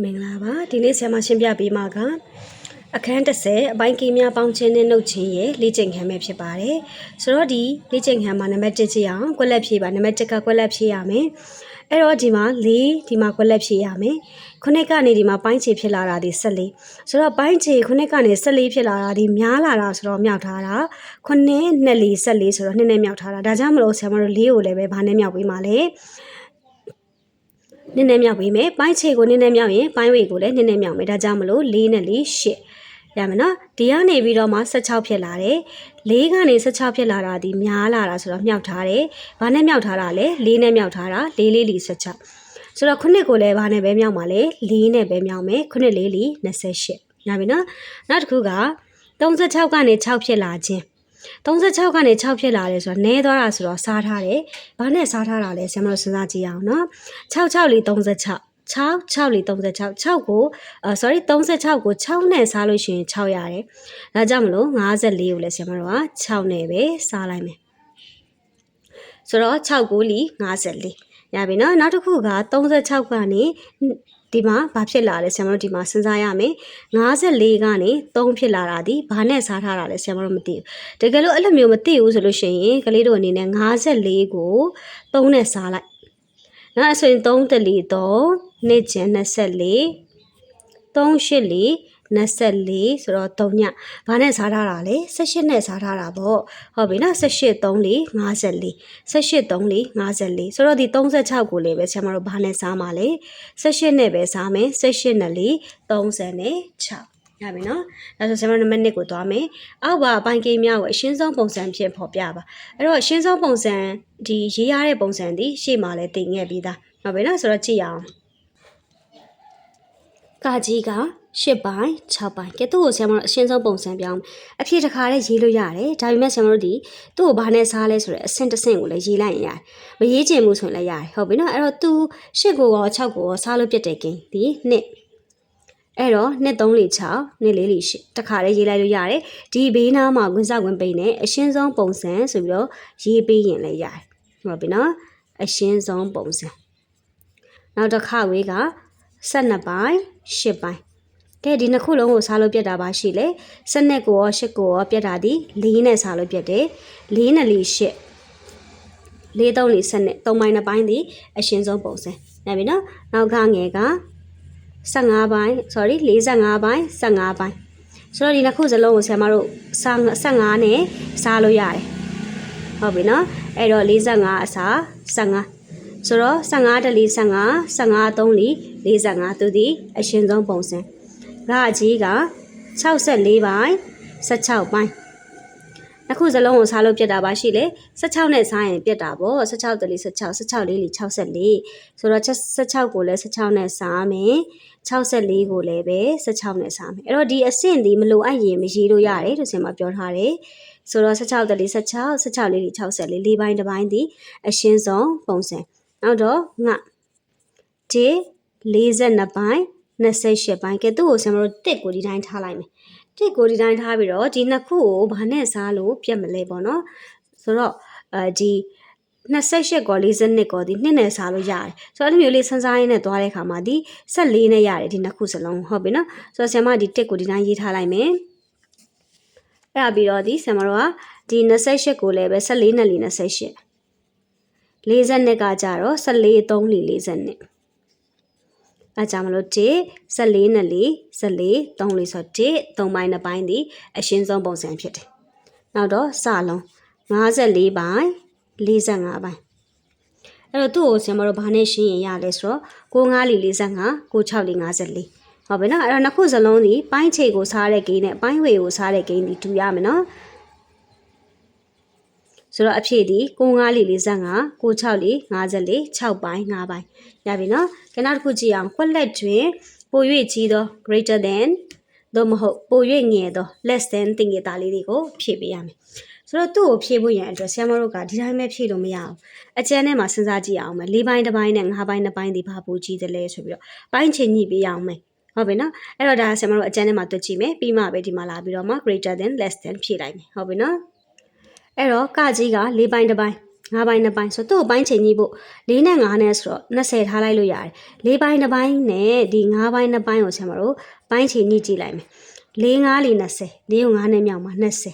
မင်္ဂလာပါဒီနေ့ဆရာမရှင်းပြပေးမှာကအခန်း30အပိုင်းကင်းများပေါင်းခြင်းနဲ့နှုတ်ခြင်းရဲ့လေ့ကျင့်ခန်းပဲဖြစ်ပါတယ်ဆိုတော့ဒီလေ့ကျင့်ခန်းမှာနံပါတ်1ကြည့်အောင်ကွက်လက်ဖြည့်ပါနံပါတ်1ကကွက်လက်ဖြည့်ရမယ်အဲ့တော့ဒီမှာ၄ဒီမှာကွက်လက်ဖြည့်ရမယ်ခုနှစ်ကနေဒီမှာပိုင်းခြေဖြစ်လာတာဒီ14ဆိုတော့ပိုင်းခြေခုနှစ်ကနေ14ဖြစ်လာတာဒီများလာတာဆိုတော့မြောက်ထားတာခုနှစ်နှစ်လီ14ဆိုတော့နှစ်နဲ့မြောက်ထားတာဒါကြောင့်မလို့ဆရာမတို့၄ကိုလည်းပဲဘာနဲ့မြောက်ပေးမှာလဲ နည်းနည်းမြောက်ပေးမယ်ပိုင်းခြေကိုနည်းနည်းမြောက်ရင်ပိုင်းဝေကိုလည်းနည်းနည်းမြောက်မယ်ဒါကြောင့်မလို့၄နဲ့၄၈ရမယ်နော်ဒီကနေပြီးတော့မှ16ဖြစ်လာတယ်၄ကနေ16ဖြစ်လာတာဒီများလာတာဆိုတော့မြောက်ထားတယ်ဘာနဲ့မြောက်ထားတာလဲ၄နဲ့မြောက်ထားတာ၄လေးလီ16ဆိုတော့ခုနှစ်ကိုလည်းဘာနဲ့ပဲမြောက်မှာလဲ၄နဲ့ပဲမြောက်မယ်ခုနှစ်လေးလီ28ရပြီနော်နောက်တစ်ခုက36ကနေ6ဖြစ်လာခြင်း 36ကနေ6ဖြစ်လာတယ်ဆိုတော့နည်းသွားတာဆိုတော့စားထားတယ်။ဘာနဲ့စားထားတာလဲဆရာမတို့စဉ်းစားကြည့်အောင်နော်။66လီ36 6 6လီ36 6ကိုအာ sorry 36ကို6နဲ့စားလို့ရှိရင်6ရတယ်။ဒါကြောင့်မလို့54ကိုလည်းဆရာမတို့က6နဲ့ပဲစားလိုက်မယ်။ဆိုတော့6ကိုလီ54ရပြီနော်နောက်တစ်ခုက36ကနေ ဒီမှာဘာဖြစ်လာလဲဆရာမတို့ဒီမှာစဉ်းစားရမယ်54ကနေ3ဖြစ်လာတာဒီဘာနဲ့စားထားတာလဲဆရာမတို့မသိဘူးတကယ်လို့အဲ့လိုမျိုးမသိဘူးဆိုလို့ရှိရင်ကလေးတို့အနေနဲ့54ကို3နဲ့စားလိုက်နော်အဲ့ဆိုရင်3တလီ3နေ့ကျန်24 3ရှစ်လီ 24ဆိုတော့3ညဘာနဲ့စားထားတာလဲ18နဲ့စားထားတာပေါ့ဟုတ်ပြီနော်18 3လီ54 18 3လီ54ဆိုတော့ဒီ36ကိုလည်းပဲဆရာမတို့ဘာနဲ့စားမှာလဲ18နဲ့ပဲစားမယ်18နဲ့လီ36ရပြီနော်ဒါဆိုဆရာမနံပါတ်1ကိုသွားမယ်အောက်ပါအပိုင်းကိန်းများကိုအရှင်းဆုံးပုံစံဖြင့်ဖော်ပြပါအဲ့တော့အရှင်းဆုံးပုံစံဒီရေးရတဲ့ပုံစံဒီရှေ့မှာလဲတင်ခဲ့ပြီးသားဟုတ်ပြီနော်ဆိုတော့ကြည့်ရအောင်ကာကြီးက 8ပိုင်း6ပိုင်းကဲသူ့ကိုဆရာမတို့အရှင်းဆုံးပုံစံပြောင်းအဖြစ်တစ်ခါလေးရေးလို့ရတယ်ဒါပေမဲ့ဆရာမတို့ဒီသူ့ကိုဘာနဲ့စားလဲဆိုတော့အဆင့်တစ်ဆင့်ကိုလည်းရေးလိုက်ရင်ရတယ်မရေးချင်ဘူးဆိုရင်လည်းရတယ်ဟုတ်ပြီနော်အဲ့တော့သူ8ကိုရော6ကိုရောစားလို့ပြတ်တဲ့ကိန်းဒီနှစ်အဲ့တော့နှစ်3လေး6နှစ်4လေး8တခါလေးရေးလိုက်လို့ရတယ်ဒီဘေးနားမှာဝင်စားဝင်ပိန်နဲ့အရှင်းဆုံးပုံစံဆိုပြီးတော့ရေးပေးရင်လည်းရတယ်ဟုတ်ပြီနော်အရှင်းဆုံးပုံစံနောက်တစ်ခါဝေးက12ပိုင်း10ပိုင်း ကဲဒီနှစ်ခုလုံးကိုစားလို့ပြတ်တာပါရှိလေစနစ်ကိုရောရှစ်ကိုရောပြတ်တာဒီ၄နဲ့စားလို့ပြတ်တယ်၄နဲ့၄ရှစ်၄သုံး၄စနစ်၃ပိုင်းနှစ်ပိုင်းဒီအရှင်းဆုံးပုံစံနိုင်ပြီနော်နောက်ကငယ်က15ပိုင်း sorry 45ပိုင်း15ပိုင်းဆိုတော့ဒီနှစ်ခုစလုံးကိုဆရာမတို့15နဲ့စားလို့ရတယ်ဟုတ်ပြီနော်အဲ့တော့45အစား15ဆိုတော့15တလီ15 15 3လီ45သူဒီအရှင်းဆုံးပုံစံ ဂအကြီးက64ပိုင်း16ပိုင်းအခုစလုံးကိုစားလို့ပြတ်တာပါရှိလေ16နဲ့စားရင်ပြတ်တာပေါ့16တလီ16 16လေးလီ64ဆိုတော့16ကိုလည်း16နဲ့စားမယ်64ကိုလည်းပဲ16နဲ့စားမယ်အဲ့တော့ဒီအဆင့်ဒီမလိုအပ်ရင်မရေးလို့ရတယ်လို့ဆင်မပြောထားတယ်ဆိုတော့16တလီ16 16လေးလီ64လေးပိုင်းတစ်ပိုင်းဒီအရှင်းဆုံးပုံစံနောက်တော့ငါဒီ42ပိုင်း 28ပိုင်းကဲသူ့ကိုဆင်မတို့တစ်ကိုဒီတိုင်းထားလိုက်မယ်တစ်ကိုဒီတိုင်းထားပြီးတော့ဒီနှစ်ခုကိုဘာနဲ့စားလို့ပြတ်မလဲပေါ့နော်ဆိုတော့အဲဒီ28ကော42ကောဒီနှစ်နဲ့စားလို့ရတယ်ဆိုတော့အဲ့လိုမျိုးလေးစမ်းစားရင်းနဲ့သွားတဲ့အခါမှာဒီ14နဲ့ရတယ်ဒီနှစ်ခုစလုံးဟုတ်ပြီနော်ဆိုတော့ဆင်မဒီတစ်ကိုဒီတိုင်းရေးထားလိုက်မယ်အဲ့ဒါပြီးတော့ဒီဆင်မတို့ကဒီ28ကိုလည်းပဲ14နဲ့4 28 40နှစ်ကကြတော့14 3လီ40နှ စ်အဲကြောင့်မလို့1 14နဲ့4 14 3လေးဆိုတော့1 3ပိုင်း2ပိုင်းဒီအရှင်းဆုံးပုံစံဖြစ်တယ်။နောက်တော့စလုံး54ပိုင်း45ပိုင်းအဲ့တော့သူ့ကိုဆင်မတို့ဘာနဲ့ရှင်းရင်ရလဲဆိုတော့65လီ45 96လီ54ဟုတ်ပြီနော်အဲ့တော့နှစ်ခုစလုံးဒီပိုင်းခြေကိုစားတဲ့ဂိမ်းနဲ့ပိုင်းဝေကိုစားတဲ့ဂိမ်းဒီတူရမယ်နော်ဆိုတော့အဖြစ်ဒီ65လီ45 96လီ54 6ပိုင်း5ပိုင်းရပြီနော် ကနောက်တစ်ခုကြည့်အောင်ခွက်လက်တွင်ပို၍ကြီးသော greater than သို့မဟုတ်ပို၍ငယ်သော less than တင်ကြတာလေးတွေကိုဖြည့်ပေးရမယ်ဆိုတော့သူ့ကိုဖြည့်ဖို့ရန်အတွက်ဆရာမတို့ကဒီတိုင်းပဲဖြည့်လို့မရအောင်အကျန်းထဲမှာစဉ်းစားကြည့်အောင်မယ်၄ပိုင်းတစ်ပိုင်းနဲ့၅ပိုင်းနှစ်ပိုင်းဒီဘာပိုကြီးတယ်လဲဆိုပြီးတော့ပိုင်းချင်းညှိပေးအောင်မယ်ဟုတ်ပြီနော်အဲ့တော့ဒါဆရာမတို့အကျန်းထဲမှာတွေ့ကြည့်မယ်ပြီးမှပဲဒီမှာလာပြီးတော့မှ greater than less than ဖြည့်လိုက်မယ်ဟုတ်ပြီနော်အဲ့တော့ကကြီးက၄ပိုင်းတစ်ပိုင်း 5ပိုင်း2ပိုင်းဆိုတော့သူ့ကိုပိုင်းချိန်ကြီးဖို့4နဲ့5နဲ့ဆိုတော့20ထားလိုက်လို့ရတယ်4ပိုင်း2ပိုင်းနဲ့ဒီ5ပိုင်း2ပိုင်းကိုဆရာမတို့ပိုင်းချိန်ကြီးကြည့်လိုက်မယ်4 5လေး20 4ကို5နဲ့မြောက်မှာ20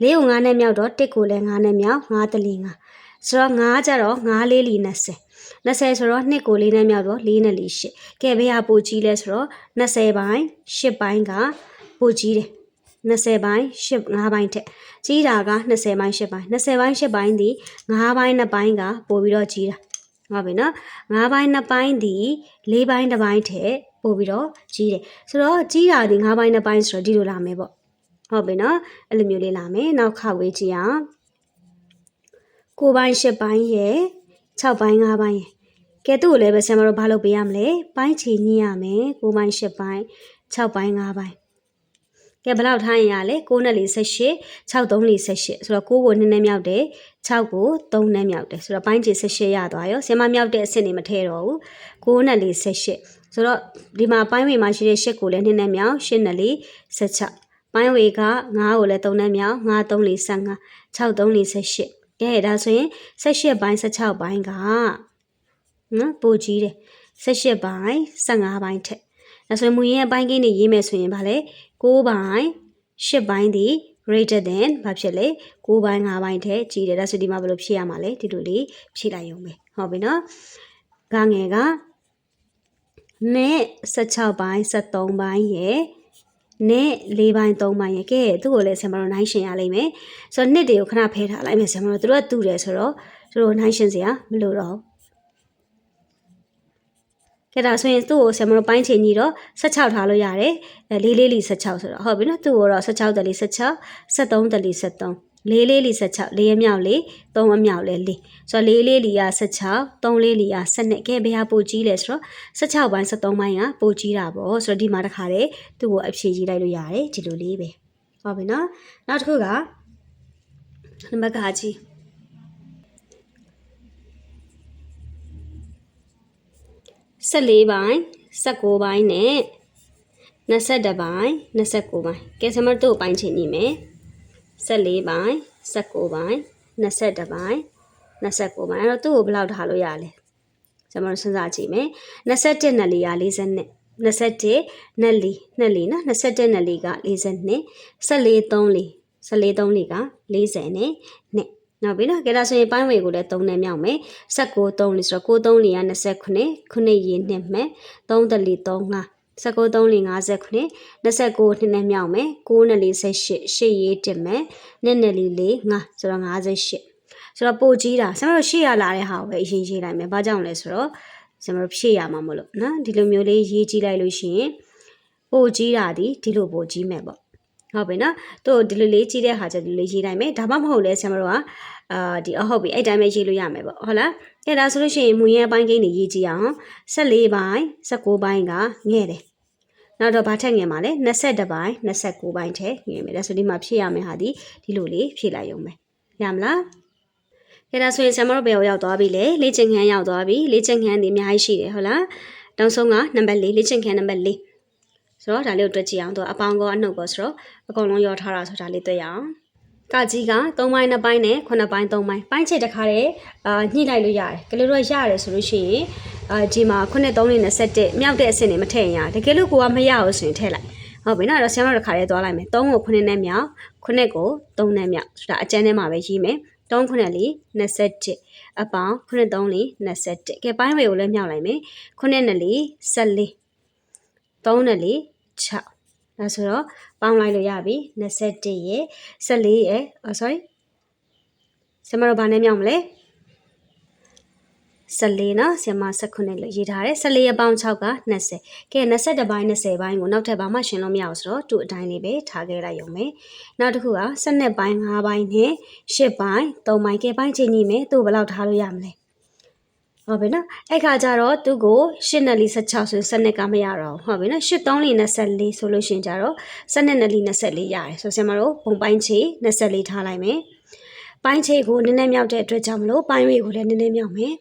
4ကို5နဲ့မြောက်တော့1ကိုလည်း5နဲ့မြောက်5တလီ5ဆိုတော့5ကြတော့5လေးလီ20 20ဆိုတော့2ကို4နဲ့မြောက်တော့4နဲ့4 8ကဲဘယ်ဟာပိုကြီးလဲဆိုတော့20ပိုင်း8ပိုင်းကပိုကြီးတယ် 20ပိုင်း8 5ပိုင်းထက်ကြီးတာက20ပိုင်း8ပိုင်း20ပိုင်း8ပိုင်းဒီ5ပိုင်း2ပိုင်းကပိုပြီးတော့ကြီးတာဟုတ်ပြီနော်5ပိုင်း2ပိုင်းဒီ4ပိုင်း1ပိုင်းထက်ပိုပြီးတော့ကြီးတယ်ဆိုတော့ကြီးတာဒီ5ပိုင်း2ပိုင်းဆိုတော့ဒီလိုလာမယ်ပေါ့ဟုတ်ပြီနော်အဲ့လိုမျိုးလေးလာမယ်နောက်ခါဝေးကြည့်အောင်9ပိုင်း10ပိုင်းရဲ့6ပိုင်း5ပိုင်းရဲ့ကဲသူ့ကိုလည်းပဲဆရာမတို့ဘာလုပ်ပေးရမလဲပိုင်းချီညှိရမယ်9ပိုင်း10ပိုင်း6ပိုင်း5ပိုင်း ကဲဘယ်လောက်ထားရင်ရလဲ6နဲ့48 6 3 48ဆိုတော့9ကို2နဲ့မြောက်တယ်6ကို3နဲ့မြောက်တယ်ဆိုတော့ပိုင်းချီ18ရသွားရောဆရာမမြောက်တဲ့အဆင့်တွေမထဲတော့ဘူး9နဲ့48ဆိုတော့ဒီမှာပိုင်းဝေမှာရှိတဲ့8ကိုလည်း2နဲ့မြောက်8နဲ့16ပိုင်းဝေက9ကိုလည်း3နဲ့မြောက်9 3 45 6 3 48ကဲဒါဆိုရင်18ပိုင်း16ပိုင်းကနော်ပိုကြီးတယ်18ပိုင်း15ပိုင်းထက်ဒါဆိုရင်မူရင်းအပိုင်းကိန်းတွေရေးမယ်ဆိုရင်ဗာလေ 6ပိုင်း10ပိုင်းဒီ greater than ဘာဖြစ်လဲ6ပိုင်း5ပိုင်းထက်ကြီးတယ်ဒါဆိုဒီမှာဘယ်လိုဖြည့်ရမှာလဲဒီလိုလေးဖြည့်လိုက်ရုံပဲဟုတ်ပြီနော်ကငယ်ကနဲ့16ပိုင်း73ပိုင်းရဲ့နဲ့၄ပိုင်း၃ပိုင်းရကဲသူ့ကိုလည်းဆင်မတော်နိုင်ရှင်ရလိမ့်မယ်ဆိုတော့နှစ်တွေကိုခဏဖဲထားလိုက်မယ်ဆင်မတော်သူတို့ကတူတယ်ဆိုတော့သူတို့နိုင်ရှင်စရာမလိုတော့ ကဲဒါဆိုရင်သူ့ကိုဆင်မတော်ပိုင်းချိန်ကြီးတော့16ထားလို့ရတယ်အဲလေးလေးလီ16ဆိုတော့ဟုတ်ပြီနော်သူ့ကိုတော့16တလီ16 73တလီ73လေးလေးလီ16လေးအမြောက်လေးသုံးအမြောက်လေးလေးဆိုတော့လေးလေးလီက16သုံးလေးလီက12ကဲဘယ်ဟာပိုကြီးလဲဆိုတော့16ပိုင်း73ပိုင်းကပိုကြီးတာပေါ့ဆိုတော့ဒီမှာတစ်ခါတည်းသူ့ကိုအဖြေကြီးလိုက်လို့ရတယ်ဒီလိုလေးပဲဟုတ်ပြီနော်နောက်တစ်ခုကနံပါတ်ကကြီး 14ပိုင်း19ပိုင်းနဲ့22ပိုင်း29ပိုင်းကဲဆမတို့ပိုင်းချင်းနေမယ်14ပိုင်း19ပိုင်း22ပိုင်း29ပိုင်းအဲ့တော့သူ့ကိုဘယ်လောက်ထားလို့ရလဲကျွန်တော်စဉ်းစားကြည့်မယ်21နဲ့လီက40နဲ့21နဲ့လီနဲ့လီနော်21နဲ့လီက42 14 3လီ14 3လီက40နဲ့နဲ့ နောက်ပြီးတော့ကဲဒါဆိုရင်ပိုင်းဝေကိုလည်း3နဲ့မြောက်မယ်16 3လီဆိုတော့6 3လီက29ခုနှစ်ရည်နှစ်မဲ့3တလီ3ငါ19 3လီ59 29နှစ်နဲ့မြောက်မယ်9နဲ့လီ18 8ရေးတင်မယ်နှစ်နဲ့လီ4ငါဆိုတော့58ဆိုတော့ပိုကြီးတာကျွန်တော်တို့ရှေ့ရလာတဲ့ဟာကိုပဲအရင်ရေးလိုက်မယ်။ဘာကြောင့်လဲဆိုတော့ကျွန်တော်တို့ဖြည့်ရမှာမလို့နော်ဒီလိုမျိုးလေးရေးကြည့်လိုက်လို့ရှိရင်ပိုကြီးတာဒီဒီလိုပိုကြီးမယ်ပေါ့။ ဟုတ်ပြီနော်။တို့ဒီလိုလေးကြီးတဲ့ဟာကျဒီလိုလေးရေးလိုက်မယ်။ဒါမှမဟုတ်လဲကျွန်တော်တို့ကအာဒီအဟုတ်ပြီအဲ့တိုင်းပဲရေးလို့ရမယ်ပေါ့။ဟုတ်လား။အဲ့ဒါဆိုလို့ရှိရင်မူရင်းအပိုင်းကိန်းတွေရေးကြည့်အောင်14ပိုင်း19ပိုင်းကငဲ့တယ်။နောက်တော့ဘာထက်ငယ်မှာလဲ22ပိုင်း29ပိုင်းထက်ငယ်မယ်ဒါဆိုဒီမှာဖြည့်ရမယ်ဟာဒီဒီလိုလေးဖြည့်လိုက်ရုံပဲရမလားကဲဒါဆိုရင်ဆရာမတို့ဘယ်ကိုရောက်သွားပြီလဲလေ့ကျင့်ခန်းရောက်သွားပြီလေ့ကျင့်ခန်းဒီအများကြီးရှိတယ်ဟုတ်လားနောက်ဆုံးကနံပါတ်၄လေ့ကျင့်ခန်းနံပါတ်၄ ဆိုတော့ဒါလေးကိုတွက်ကြည့်အောင်တော့အပေါင်းကောအနှုတ်ကောဆိုတော့အကုန်လုံးရောထားတာဆိုဒါလေးတွေ့ရအောင်ကကြီးက3ပိုင်း2ပိုင်းနဲ့9ပိုင်း3ပိုင်းပိုင်းချက်တစ်ခါတည်းအာညှိလိုက်လို့ရတယ်ကလေးတို့ရတယ်ဆိုလို့ရှိရင်အာဒီမှာ9 3နဲ့21မြောက်တဲ့အဆင့်တွေမထည့်ရင်ရတကယ်လို့ကိုကမရအောင်ဆိုရင်ထည့်လိုက်ဟုတ်ပြီနော်အဲ့တော့ဆရာမတို့တစ်ခါတည်းသွားလိုက်မယ်3ကို9နဲ့မြောက်9ကို3နဲ့မြောက်ဆိုတာအကျန်းထဲမှာပဲရေးမယ်3ခုနဲ့လေး21အပေါင်း9 3လေး21ကဲပိုင်းဝေကိုလည်းမြောက်လိုက်မယ်9နဲ့လေး14 3နဲ့လေး 6ဒါဆိုတော့ပေါင်းလိုက်လို့ရပြီ21ရဲ့14ရဲ့ oh sorry ဆမတော့ဘာနဲ့မြောက်မလဲ14နော်ဆီမ19လို့ရေးထားတယ်14ရပေါင်း6က20ကဲ21ပိုင်း20ပိုင်းကိုနောက်ထပ်ဘာမှရှင်းလို့မရဘူးဆိုတော့သူ့အတိုင်းလေးပဲထားခဲ့လိုက်ရုံပဲနောက်တစ်ခုက12ပိုင်း5ပိုင်းနဲ့10ပိုင်း3ပိုင်းကဲပိုင်းချင်းကြီးမယ်သူ့ဘယ်လောက်ထားလို့ရမလဲ ဟုတ်ပြီနော်အဲ့ခါကျတော့သူ့ကို8နဲ့လီ16ဆိုစနစ်ကမရတော့ဟုတ်ပြီနော်8 3လီ24ဆိုလို့ရှင်ကြတော့စနစ်နဲ့လီ24ရတယ်ဆိုဆရာမတို့ပုံပိုင်းချေ24ထားလိုက်မယ်ပိုင်းချေကိုနည်းနည်းမြောက်တဲ့အတွက်ကြောင့်မလို့ပိုင်းဝေကိုလည်းနည်းနည်းမြောက်မယ်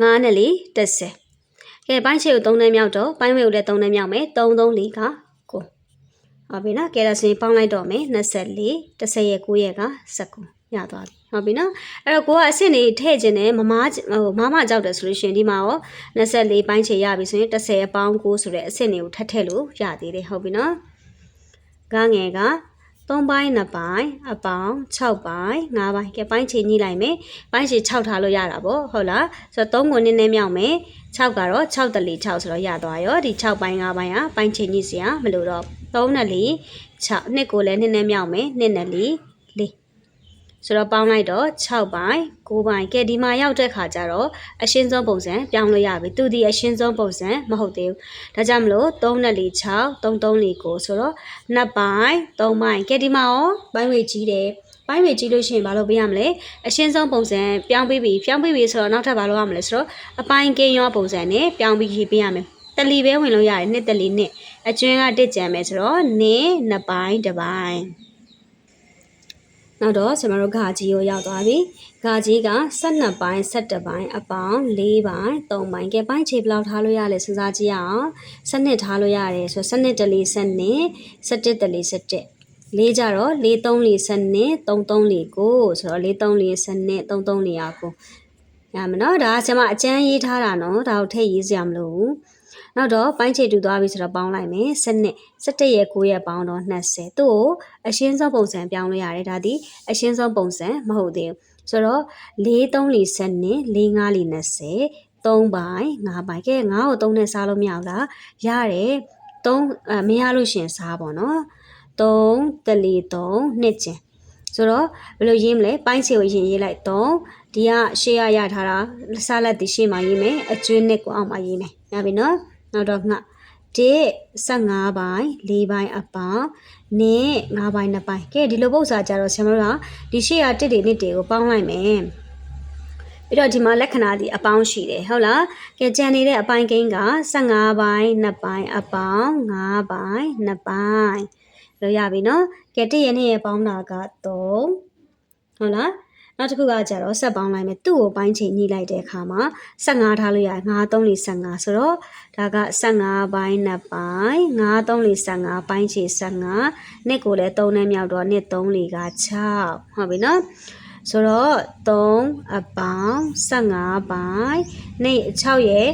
9နဲ့လီ30ကဲပိုင်းချေကို3နဲ့မြောက်တော့ပိုင်းဝေကိုလည်း3နဲ့မြောက်မယ်3 3လီက9ဟုတ်ပြီနော်ကဲဒါဆိုရင်ပေါင်းလိုက်တော့မယ်24 10ရဲ့9ရက်က19 ရသွားပြီဟုတ်ပြီနော်အဲ့တော့ကိုကအဆင့်နေထည့်ခြင်းနဲ့မမားဟိုမမကြောက်တယ်ဆိုလို့ရှိရင်ဒီမှာရော24ပိုင်းချေရပြီဆိုရင်30အပေါင်း9ဆိုတဲ့အဆင့်တွေကိုထပ်ထည့်လို့ရသေးတယ်ဟုတ်ပြီနော်ကငယ်က3ပိုင်း2ပိုင်းအပေါင်း6ပိုင်း5ပိုင်းကဲပိုင်းချေညှိလိုက်မယ်ပိုင်းချေ6ထားလို့ရတာပေါ့ဟုတ်လားဆိုတော့3ကိုနည်းနည်းမြောက်မယ်6ကတော့6တလီ6ဆိုတော့ရသွားရောဒီ6ပိုင်း5ပိုင်းကပိုင်းချေညှိစရာမလိုတော့3နဲ့လီ6နှစ်ကိုလည်းနည်းနည်းမြောက်မယ်2နဲ့လီ4 ဆိုတော့ပေါင်းလိုက်တော့6ပိုင်း9ပိုင်းကဲဒီမှာရောက်တဲ့ခါကျတော့အရှင်းဆုံးပုံစံပြောင်းလို့ရပြီသူဒီအရှင်းဆုံးပုံစံမဟုတ်သေးဘူးဒါကြောင့်မလို့3နဲ့လီ6 3 3လီ9ဆိုတော့2ပိုင်း3ပိုင်းကဲဒီမှာရောပိုင်းဝေကြီးတယ်ပိုင်းဝေကြီးလို့ရှိရင်ဘာလုပ်ပေးရမလဲအရှင်းဆုံးပုံစံပြောင်းပေးပြီပြောင်းပေးပြီဆိုတော့နောက်ထပ်ဘာလုပ်ရမလဲဆိုတော့အပိုင်းကင်းရောပုံစံနဲ့ပြောင်းပြီးရေးပေးရမယ်တလီပဲဝင်လို့ရတယ်နှစ်တလီနှစ်အကျွင်းကတစ်ကြံမယ်ဆိုတော့နင်းနှစ်ပိုင်းတစ်ပိုင်း နောက်တော့ကျွန်တော်တို့ဂါကြီးကိုရောက်သွားပြီဂါကြီးက12ပိုင်း17ပိုင်းအပေါင်း4ပိုင်း3ပိုင်းကဲပိုင်းခြေဘယ်လောက်ထားလို့ရလဲစဉ်းစားကြည့်ရအောင်စနစ်ထားလို့ရတယ်ဆိုတော့စနစ်တလီစနစ်17တလီ17လေးကြတော့4 3လေးစနစ်3 3လေးကိုဆိုတော့4 3လေးစနစ်3 3လေးရကိုရမယ်နော်ဒါကကျွန်မအကျန်းရေးထားတာနော်ဒါကိုထည့်ရေးစရာမလိုဘူး နောက်တော့ပိုင်းခြေတူသွားပြီဆိုတော့ပေါင်းလိုက်မယ်စနစ်17ရဲ့9ရဲ့ပေါင်းတော့20သူ့ကိုအရှင်းဆုံးပုံစံပြောင်းလို့ရတယ်ဒါဒီအရှင်းဆုံးပုံစံမဟုတ်သေးဘူးဆိုတော့4 3လေးစနစ်4 5လေး20 3ပိုင်း5ပိုင်းကဲ9ကို3နဲ့စားလို့မရဘူးလားရတယ်3အမရလို့ရှရင်စားပါတော့3တလီ3နှစ်ကျင်ဆိုတော့ဘယ်လိုရေးမလဲပိုင်းစီကိုရင်ရေးလိုက်3ဒီကရှေ့ရရထားတာစားလက်ဒီရှေ့မှာရေးမယ်အကျွင်းနှစ်ကိုအောက်မှာရေးမယ်ရပြီနော် နောက်တော့ငှဒီ15ပိုင်း4ပိုင်းအပေါင်းနဲ့5ပိုင်း2ပိုင်းကဲဒီလိုပုံစံကြတော့ဆရာမတို့ကဒီရှေ့ရတစ်တွေနှစ်တွေကိုပေါင်းလိုက်မယ်ပြီးတော့ဒီမှာလက္ခဏာဒီအပေါင်းရှိတယ်ဟုတ်လားကဲကြံနေတဲ့အပိုင်းကိန်းက15ပိုင်း2ပိုင်းအပေါင်း5ပိုင်း2ပိုင်းလို့ရပြီနော်ကဲတစ်ရဲ့နှစ်ရဲ့ပေါင်းတာက3ဟုတ်လား နောက်တစ်ခုကကြတော့ဆက်ပေါင်းလိုက်မယ်သူ့ကိုပိုင်းချိန်ညှိလိုက်တဲ့အခါမှာ15ထားလို့ရတယ်9 3 4 15ဆိုတော့ဒါက15ပိုင်း2ပိုင်း9 3 4 15ပိုင်းချိန်15နှစ်ကိုလည်း3နဲ့မြောက်တော့နှစ်3 4က6ဟုတ်ပြီနော်ဆိုတော့3အပေါင်း15ပိုင်းနေ့6ရဲ့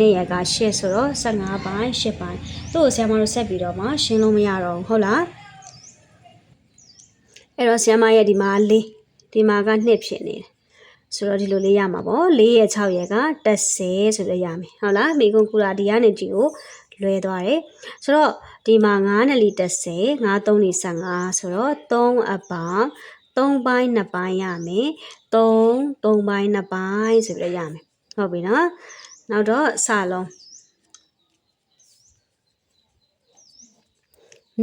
နေ့ရက8ဆိုတော့15ပိုင်း8ပိုင်းသူ့ကိုဆရာမတို့ဆက်ပြီးတော့မှရှင်းလို့မရတော့ဘူးဟုတ်လားအဲ့တော့ဆရာမရဲ့ဒီမှာလေး ဒီမှာက2ဖြစ်နေတယ်ဆိုတော့ဒီလိုလေးရမှာပေါ့4ရဲ့6ရဲ့က30ဆိုတော့ရမယ်ဟုတ်လားမိကုန်းကူတာဒီကနေဒီကိုလွဲသွားတယ်ဆိုတော့ဒီမှာ9နဲ့လီ30 9 3လီ15ဆိုတော့3အပေါင်း3ပိုင်း2ပိုင်းရမယ်3 3ပိုင်း2ပိုင်းဆိုပြီးတော့ရမယ်ဟုတ်ပြီနော်နောက်တော့စလုံး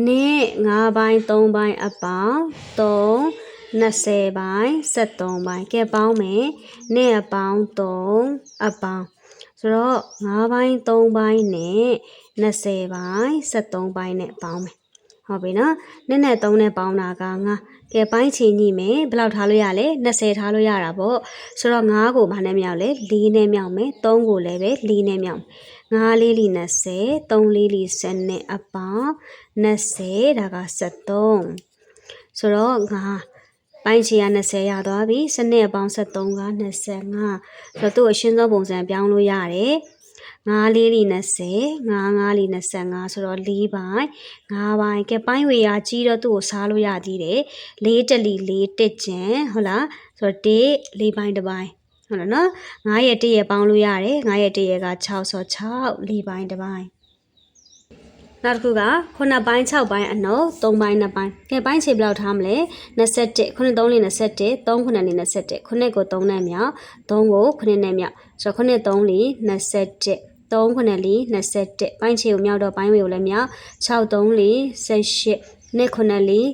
နေ့9ပိုင်း3ပိုင်းအပေါင်း3 20ပိုင်း73ပိုင်းကဲပေါင်းမယ်နေ့အပေါင်း3အပေါင်းဆိုတော့9ပိုင်း3ပိုင်းနဲ့20ပိုင်း73ပိုင်းနဲ့ပေါင်းမယ်ဟုတ်ပြီနော်နှစ်နဲ့3နဲ့ပေါင်းတာက9ကဲပိုင်းချီညိမယ်ဘယ်လောက်ထားလို့ရလဲ20ထားလို့ရတာပေါ့ဆိုတော့9ကိုဘာနဲ့မြောက်လဲ4နဲ့မြောက်မယ်3ကိုလည်းပဲ4နဲ့မြောက်9လေးလီ20 3လေးလီ10နဲ့အပေါင်း20ဒါက73ဆိုတော့9 ပိုင်းချီက20ရသွားပြီစနစ်အပေါင်း73က25ဆိုတော့သူ့အရှင်းဆုံးပုံစံပြောင်းလို့ရတယ်9လေးလီ20 9 9လီ25ဆိုတော့4ပိုင်း5ပိုင်းကဲပိုင်းဝေရာကြီးတော့သူ့ကိုစားလို့ရသေးတယ်4တလီ4တက်ကျင်ဟုတ်လားဆိုတော့1 4ပိုင်းတစ်ပိုင်းဟုတ်လားနော်9ရဲ့1ရဲ့ပေါင်းလို့ရတယ်9ရဲ့1ရဲ့က6ဆို6 4ပိုင်းတစ်ပိုင်း နောက်တစ်ခုက9ပိုင်း6ပိုင်းအနုပ်3ပိုင်း2ပိုင်းကဲပိုင်းခြေဘယ်လောက်ထားမလဲ21 9 3လေး21 3 9လေး21 9ကို3နဲ့မြောက်3ကို9နဲ့မြောက်ဆိုတော့9 3လေး21 3ခုနှစ်လေး21ပိုင်းချေကိုမြောက်တော့ပိုင်းဝေကိုလည်းမြောက်6 3လေး18နှစ်ခုနှစ်လေး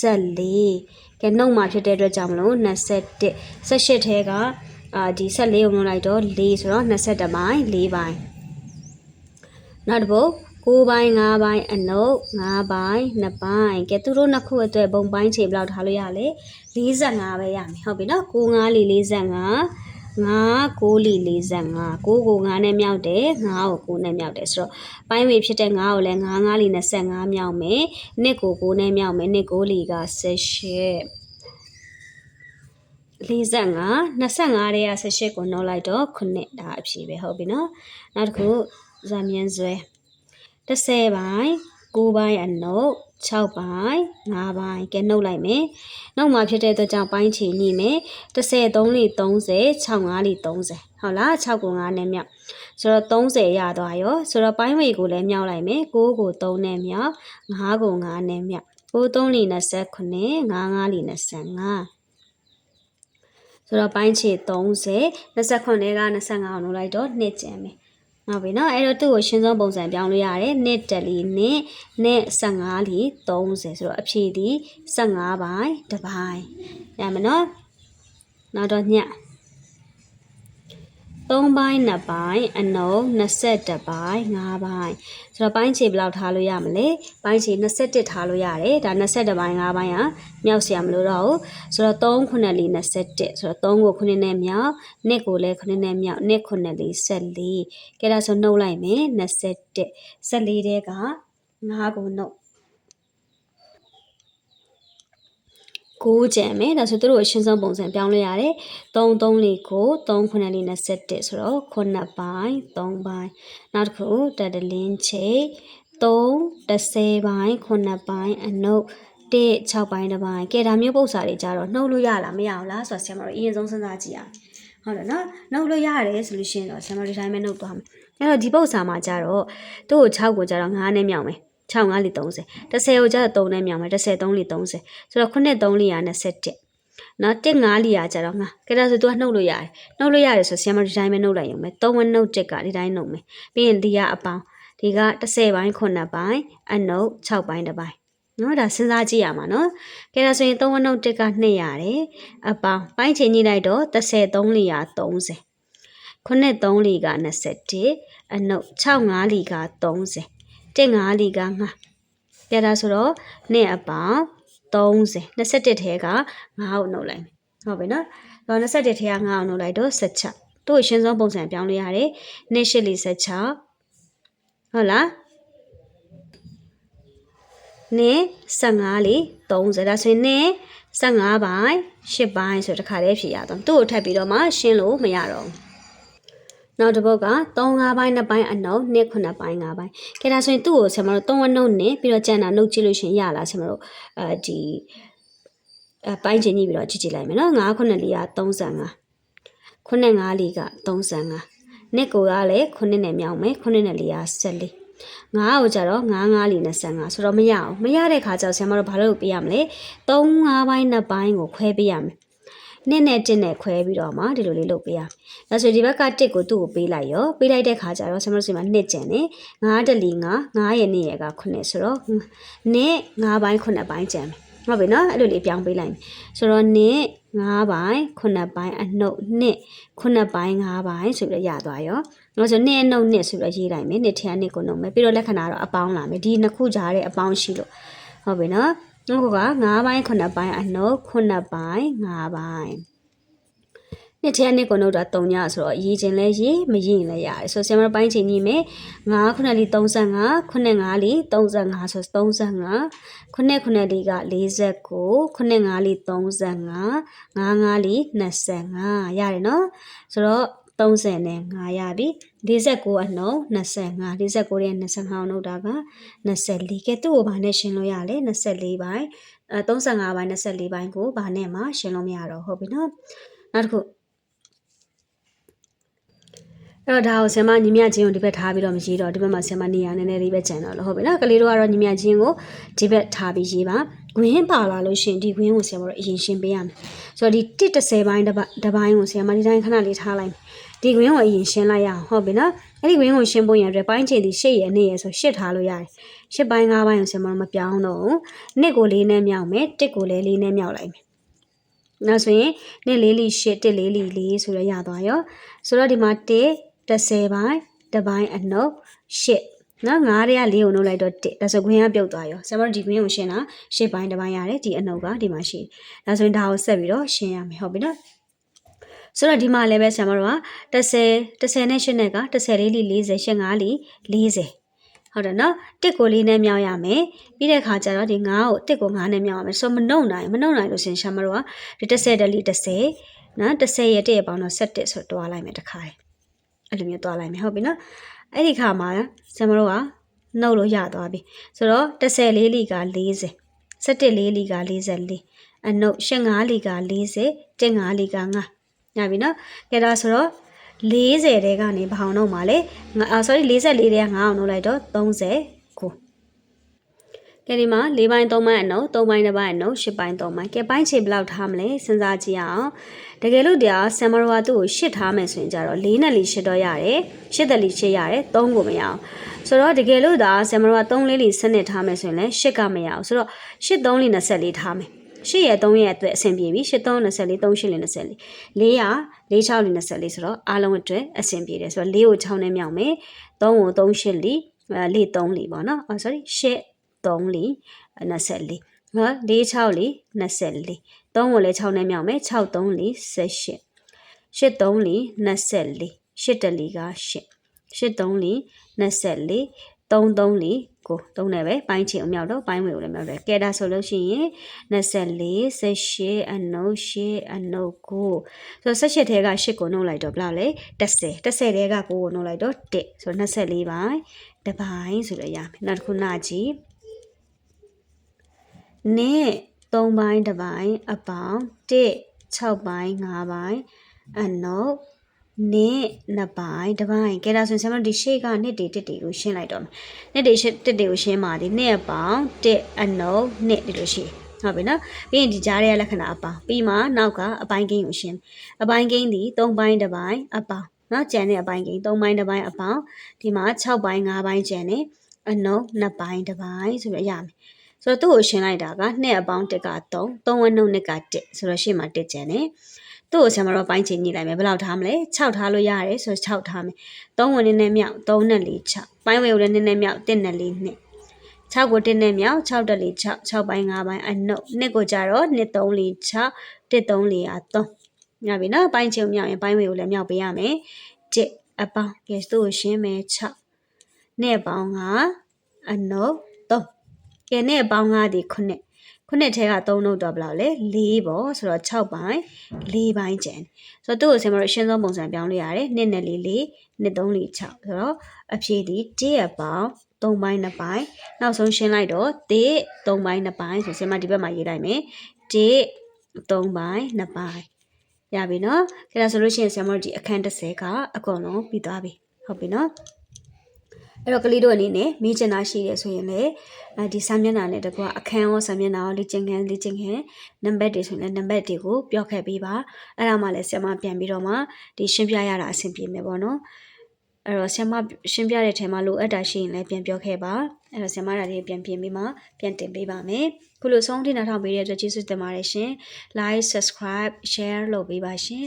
14ကဲနှုတ်မှာဖြစ်တဲ့အတွက်ကြောင့်မလို့21 18ထဲကအာဒီ14ကိုနှုတ်လိုက်တော့4ဆိုတော့22ပိုင်း4ပိုင်းနောက်တစ်ပုတ် 9ပိုင်း5ပိုင်းအနုပ်5ပိုင်း2ပိုင်းကဲသူတို့နှစ်ခုအတွက်ဘုံပိုင်းချိန်ဘယ်လောက်ထားလို့ရလဲ45ပဲရမယ်ဟုတ်ပြီနော်9 5လီ45 5 6လီ45 6ကို9နဲ့မြောက်တယ်5ကို9နဲ့မြောက်တယ်ဆိုတော့ပိုင်းဝေဖြစ်တဲ့5ကိုလည်း9 5လီ25မြောက်မယ်နှစ်ကို9နဲ့မြောက်မယ်နှစ်9လီက18 45 25တဲ့က18ကိုနှုတ်လိုက်တော့9ဒါအဖြေပဲဟုတ်ပြီနော်နောက်တစ်ခုဇာမြန်ဆွဲ 30ပိုင်း9ပိုင်းအနုတ်6ပိုင်း5ပိုင်းကဲနှုတ်လိုက်မယ်နှုတ်မှာဖြစ်တဲ့အတွက်ကြောင့်ပိုင်းချီညိမယ်30 3လေး30 65လေး30ဟုတ်လား6ကို9နဲ့မြောက်ဆိုတော့30ရသွားရောဆိုတော့ပိုင်းဝေကိုလည်းမြောက်လိုက်မယ်9ကို3နဲ့မြောက်5ကို9နဲ့မြောက်9 3လေး29 5 5လေး25ဆိုတော့ပိုင်းခြေ30 29က25အောင်လုပ်လိုက်တော့နှစ်ကျန်မယ်။ ဟုတ်ပြီနော်အဲ့တော့သူ့ကိုရှင်းဆုံးပုံစံပြောင်းလို့ရတယ်။နှစ်တက်လီနှစ်နှစ်15လီ30ဆိုတော့အဖြေဒီ15ပိုင်းတစ်ပိုင်း။ရမယ်နော်။နောက်တော့ည 3ပိုင်း2ပိုင်းအနုံ21ပိုင်း5ပိုင်းဆိုတော့ပိုင်းခြေဘယ်လောက်ထားလို့ရမလဲပိုင်းခြေ21ထားလို့ရတယ်ဒါ21ပိုင်း5ပိုင်းဟာမြောက်เสียမလို့တော့ဘူးဆိုတော့3ခုနဲ့လီ21ဆိုတော့3ကိုခုနှစ်နဲ့မြောက်2ကိုလည်းခုနှစ်နဲ့မြောက်2ခုနဲ့လီ14ကဲဒါဆိုနှုတ်လိုက်မယ်21 14တဲက5ကိုနှုတ် ကိုကျန်မယ်ဒါဆိုသူတို့အရှင်းဆုံးပုံစံပြောင်းလဲရတယ်3 3လေးကို3ခုနှစ်လေး21ဆိုတော့ခုနှစ်ပိုင်း3ပိုင်းနောက်တစ်ခုတက်တလင်းချိတ်3 10ပိုင်းခုနှစ်ပိုင်းအနုပ်1 6ပိုင်းတစ်ပိုင်းကဲဒါမျိုးပုံစံတွေကြတော့နှုတ်လို့ရလားမရဘူးလားဆိုတော့ဆရာမတို့အရင်ဆုံးစဉ်းစားကြည့်ရအောင်ဟုတ်တယ်နော်နှုတ်လို့ရတယ်ဆိုလို့ရှိရင်တော့ဆရာမတို့ဒီတိုင်းပဲနှုတ်သွားမယ်အဲ့တော့ဒီပုံစံမှာကြတော့သူ့ကို6ကိုကြတော့9နဲ့မြောက်မယ် 6 5လီ30 10ကိုကျတော့3နဲ့မြောင်မယ်10 3လီ30ဆိုတော့9 3လီက21နော်1 5လီကကျတော့ငါကဲဒါဆို तू ကနှုတ်လို့ရတယ်နှုတ်လို့ရတယ်ဆိုဆီယမဒီတိုင်းပဲနှုတ်လိုက်ရုံပဲ3ဝနှုတ်1ကဒီတိုင်းနှုတ်မယ်ပြီးရင်ဒီကအပေါင်းဒီက10ပိုင်း9ပိုင်းအနှုတ်6ပိုင်းတစ်ပိုင်းနော်ဒါစဉ်းစားကြည့်ရမှာနော်ကဲဒါဆိုရင်3ဝနှုတ်1က2ရတယ်အပေါင်းပိုင်းချိန်ကြည့်လိုက်တော့30 3လီက30ခုနှစ်3လီက21အနှုတ်6 5လီက30 တက်5လီကငါပြတာဆိုတော့နှစ်အပေါင်း30 21ထဲက9အောင်နှုတ်လိုက်မယ်ဟုတ်ပြီနော်တော့21ထဲက9အောင်နှုတ်လိုက်တော့16တို့ရှင်းဆုံးပုံစံပြောင်းလို့ရတယ်နှစ်8လီ16ဟုတ်လားနှစ်15လီ30ဒါဆိုရင်နှစ်15ပိုင်း10ပိုင်းဆိုတခါတည်းဖြေရတော့သူ့ကိုထပ်ပြီးတော့မှရှင်းလို့မရတော့ဘူး နောက်တစ်ပုတ်က3 5ပိုင်း2ပိုင်းအနှုတ်2 9ပိုင်း5ပိုင်းကဲဒါဆိုရင်သူ့ကိုဆရာမတို့3ဝနှုတ်နဲ့ပြီးတော့ကျန်တာနှုတ်ကြည့်လို့ရှရင်ရလားဆရာမတို့အဲဒီအပိုင်းချင်းကြီးပြီးတော့ကြည့်ကြည့်လိုက်မယ်နော်9 9လေးက35 9 5လေးက35နှစ်ကိုကလည်း9နဲ့မြောက်မယ်9နဲ့လေးက14ငါးကိုကြတော့9 5လီ25ဆိုတော့မရအောင်မရတဲ့ခါကျတော့ဆရာမတို့ဘာလို့ပေးရမလဲ3 5ပိုင်း2ပိုင်းကိုခွဲပေးရမယ် နှစ်နဲ့တစ်နဲ့ခွဲပြီးတော့မှဒီလိုလေးလုပ်ပေးရ။ဒါဆိုဒီဘက်ကတစ်ကိုသူ့ကိုပေးလိုက်ရောပေးလိုက်တဲ့ခါကျတော့ဆမလို့စီမှာနှစ်ကျန်နေ9တလီ9 9ရဲ့နှစ်ရဲ့က9ဆိုတော့နှစ်9ပိုင်း9ပိုင်းကျန်မယ်။ဟုတ်ပြီနော်အဲ့လိုလေးပြောင်းပေးလိုက်မယ်။ဆိုတော့နှစ်9ပိုင်း9ပိုင်းအနှုတ်နှစ်9ပိုင်း9ပိုင်းဆိုပြီးရသွားရော။ဒါဆိုနှစ်အနှုတ်နှစ်ဆိုပြီးရေးလိုက်မယ်။နှစ်ထဲကနှစ်ကိုနှုတ်မယ်ပြီးတော့လက္ခဏာတော့အပေါင်းလာမယ်။ဒီနှစ်ခုကြားတဲ့အပေါင်းရှိလို့ဟုတ်ပြီနော်။ ငါက9ပိုင်း9ပိုင်းအနှုတ်9ပိုင်း5ပိုင်းနှစ်ထဲနှစ်ကိုနှုတ်တာ3ညဆိုတော့ရေးခြင်းလဲရေးမရေးရင်လည်းရတယ်ဆိုဆရာမပိုင်းချိန်ကြီးမယ်9ခုနှစ်လီ35ခုနှစ်5လီ35ဆို35ခုနှစ်ခုနှစ်လီက49ခုနှစ်5လီ35 9 5လီ25ရတယ်နော်ဆိုတော့ 30နဲ့5ရပြီ49အနှုံ25 49ရဲ့25အနှုံတာက24ကဲသူ့ကိုဘာနဲ့ရှင်းလို့ရလဲ24ပိုင်းအဲ35ပိုင်း24ပိုင်းကိုဘာနဲ့မှရှင်းလို့မရတော့ဟုတ်ပြီနော်နောက်တစ်ခုအဲ့တော့ဒါကိုဆင်မညီမချင်းကိုဒီဘက်ထားပြီးတော့မရေးတော့ဒီဘက်မှာဆင်မနေရနည်းနည်းလေးပဲကြံတော့လို့ဟုတ်ပြီနော်ကလေးတို့ကတော့ညီမချင်းကိုဒီဘက်ထားပြီးရေးပါဂွင်းပါလာလို့ရှင်ဒီဂွင်းကိုဆင်မတို့အရင်ရှင်းပေးရမယ်ဆိုတော့ဒီ130ပိုင်းတစ်ပိုင်းကိုဆင်မဒီတိုင်းခဏလေးထားလိုက် ဒီဂွင်းကိုအရင်ရှင်းလိုက်ရအောင်ဟုတ်ပြီနော်အဲ့ဒီဂွင်းကိုရှင်းဖို့ရတဲ့ပိုင်းချိန်ဒီရှစ်ရနှစ်ရဆိုရှစ်ထားလို့ရတယ်ရှစ်ပိုင်း၅ပိုင်းကိုဆင်မတို့မပြောင်းတော့ဘူးနှစ်ကိုလေးနဲ့မြောက်မယ်တစ်ကိုလည်းလေးနဲ့မြောက်လိုက်မယ်နောက်ဆိုရင်နှစ်လေးလီရှစ်တစ်လေးလီလေးဆိုရရသွားရောဆိုတော့ဒီမှာတစ်30ပိုင်းတစ်ပိုင်းအနှုတ်8နော်9ရဲက4ကိုနှုတ်လိုက်တော့1ဒါဆိုခွင်းကပြုတ်သွားရောဆရာမတို့ဒီခွင်းကိုရှင်းတာ10ပိုင်းတစ်ပိုင်းရတယ်ဒီအနှုတ်ကဒီမှာရှိဒါဆိုရင်ဒါကိုဆက်ပြီးတော့ရှင်းရမယ်ဟုတ်ပြီနော် ဆိုတော့ဒီမှာလည်းပဲဆရာမတို့က30 30နဲ့8နဲ့က30လေးလီ40 85လီ40ဟုတ်တယ်နော်တစ်ကိုလေးနဲ့မြောက်ရမယ်ပြီးတဲ့အခါကျတော့ဒီ9ကိုတစ်ကို9နဲ့မြောက်ရမယ်ဆိုတော့မနှုတ်နိုင်မနှုတ်နိုင်လို့ရှရင်ရှာမတို့ကဒီ30တလီ30နော်30ရဲ့တစ်ရဲ့ပေါင်းတော့17ဆိုတော့တွားလိုက်မယ်တစ်ခါလေအဲ့လိုမျိုးတွားလိုက်မယ်ဟုတ်ပြီနော်အဲ့ဒီခါမှာဆရာမတို့ကနှုတ်လို့ရသွားပြီဆိုတော့30လေးလီက40 17လေးလီက44အနှုတ်85လီက40 15လီက9 ညပြီနော်ကဲဒါဆိုတော့40တဲကနေဘာအောင်တော့မှာလဲငါအာ sorry 44တဲက9အောင်လုပ်လိုက်တော့39ကဲဒီမှာ၄ပိုင်း၃ပိုင်းအနှုတ်၃ပိုင်းတစ်ပိုင်းအနှုတ်၈ပိုင်း၃ပိုင်းကဲပိုင်းခြေဘယ်လောက်ထားမလဲစဉ်းစားကြည့်အောင်တကယ်လို့တရားဆမ်မရောသူ့ကို၈ထားမယ်ဆိုရင်ကြတော့၄နဲ့၄၈တော့ရတယ်၈တက်လီ၈ရတယ်၃ကိုမရအောင်ဆိုတော့တကယ်လို့ဒါဆမ်မရော3လေးလီစနစ်ထားမယ်ဆိုရင်လည်း၈ကမရအောင်ဆိုတော့၈3လီ24ထားမယ် ရှစ်ရဲ့3ရဲ့အတွက်အဆင်ပြေပြီ8 3 24 3 8 24 400 4 6 24ဆိုတော့အားလုံးအတွက်အဆင်ပြေတယ်ဆိုတော့4ကို6နဲ့မြောက်မယ်3ကို3 8လီ4 3လီပေါ့နော်အော် sorry 8 3လီ24နော်4 6လီ24 3ကိုလည်း6နဲ့မြောက်မယ်6 3လီ18 8 3လီ24 8တလီက8 8 3လီ24 3 3လီကို3နဲ့ပဲပိုင်းချင်အမြောက်တော့ပိုင်းဝေကိုလည်းမြောက်တယ်ကဲဒါဆိုလို့ရှိရင်24 18အနု8အနု9ဆိုတော့18ထဲက8ကိုနှုတ်လိုက်တော့ဘယ်လောက်လဲ10 10ထဲက9ကိုနှုတ်လိုက်တော့1ဆိုတော့24ပိုင်းတစ်ပိုင်းဆိုလို့ရမယ်နောက်တစ်ခုနာကြည့်နဲ့3ပိုင်းတစ်ပိုင်းအပေါင်း1 6ပိုင်း5ပိုင်းအနု နှစ်နှစ်ပိုင်းတစ်ပိုင်းကဲဒါဆိုရင်ဆရာမတို့ဒီ shape ကနှစ်တွေတစ်တွေကိုရှင်းလိုက်တော့မယ်နှစ်တွေတစ်တွေကိုရှင်းပါဒီနှစ်အပေါင်းတစ်အနုနှစ်ဒီလိုရှိဟုတ်ပြီနော်ပြီးရင်ဒီကြားရဲ့လက္ခဏာအပေါင်းပြီးမှနောက်ကအပိုင်းကိန်းကိုရှင်းအပိုင်းကိန်းဒီ၃ပိုင်းတစ်ပိုင်းအပေါင်းနော်ကျန်တဲ့အပိုင်းကိန်း၃ပိုင်းတစ်ပိုင်းအပေါင်းဒီမှာ6ပိုင်း5ပိုင်းကျန်နေအနုနှစ်ပိုင်းတစ်ပိုင်းဆိုတော့ရမယ်ဆိုတော့သူ့ကိုရှင်းလိုက်တာကနှစ်အပေါင်းတစ်က3 3ဝနှုတ်နှစ်က1ဆိုတော့ရှေ့မှာ1ကျန်နေ သူ့ကိုဆရာမတော်ပိုင်းချိန်ညှိလိုက်မယ်ဘယ်လောက်ထားမလဲ6ထားလို့ရတယ်ဆိုတော့6ထားမယ်3ဝင်နေနဲ့မြောက်3နဲ့4 6ပိုင်းဝေကိုလည်းနည်းနည်းမြောက်1နဲ့4နှစ်6ကို1နဲ့မြောက်6တက်4 6 6ပိုင်း5ပိုင်းအနှုတ်နှစ်ကိုကြတော့2 3 4 6 1 3 4อ่ะ3ညပြီနော်ပိုင်းချိန်မြောက်ရင်ပိုင်းဝေကိုလည်းမြောက်ပေးရမယ်1အပေါင်းကဲသူ့ကိုရှင်းမယ်6နှစ်ပေါင်းကအနှုတ်3ကဲနှစ်ပေါင်း5ဒီ9 ခုနှစ်ထဲက3နှုတ်တော့ဘယ်လောက်လဲ4ပေါ့ဆိုတော့6ပိုင်း4ပိုင်းကျန်ဆိုတော့သူ့ကိုဆင်မလို့အရှင်းဆုံးပုံစံပြောင်းလို့ရတယ်2နဲ့4 4 2 3 4 6ဆိုတော့အဖြေဒီ1ရပေါင်း3ပိုင်း2ပိုင်းနောက်ဆုံးရှင်းလိုက်တော့1 3ပိုင်း2ပိုင်းဆိုဆင်မဒီဘက်မှာရေးလိုက်မယ်1 3ပိုင်း2ပိုင်းရပြီနော်ဒါဆိုလို့ရှိရင်ဆင်မတို့ဒီအခန်း30ကအကုန်လုံးပြီးသွားပြီဟုတ်ပြီနော် အဲ့တော့ကလေးတို့အနေနဲ့မေးချင်တာရှိရဆိုရင်လည်းအဲဒီစာမျက်နှာနဲ့တကွအခန်းရောစာမျက်နှာရောလေ့ကျင့်ခန်းလေ့ကျင့်ခန်းနံပါတ်တွေဆိုရင်လည်းနံပါတ်တွေကိုပြောခဲ့ပေးပါအဲ့ဒါမှလည်းဆရာမပြန်ပြီးတော့မှဒီရှင်းပြရတာအဆင်ပြေမယ်ပေါ့နော်အဲ့တော့ဆရာမရှင်းပြတဲ့ထဲမှာလိုအပ်တာရှိရင်လည်းပြန်ပြောခဲ့ပါအဲ့တော့ဆရာမဒါလေးပြန်ပြင်ပြီးမှပြန်တင်ပေးပါမယ်ခုလိုဆုံးထိနားထောင်ပေးတဲ့အတွက်ကျေးဇူးတင်ပါတယ်ရှင် like subscribe share လုပ်ပေးပါရှင်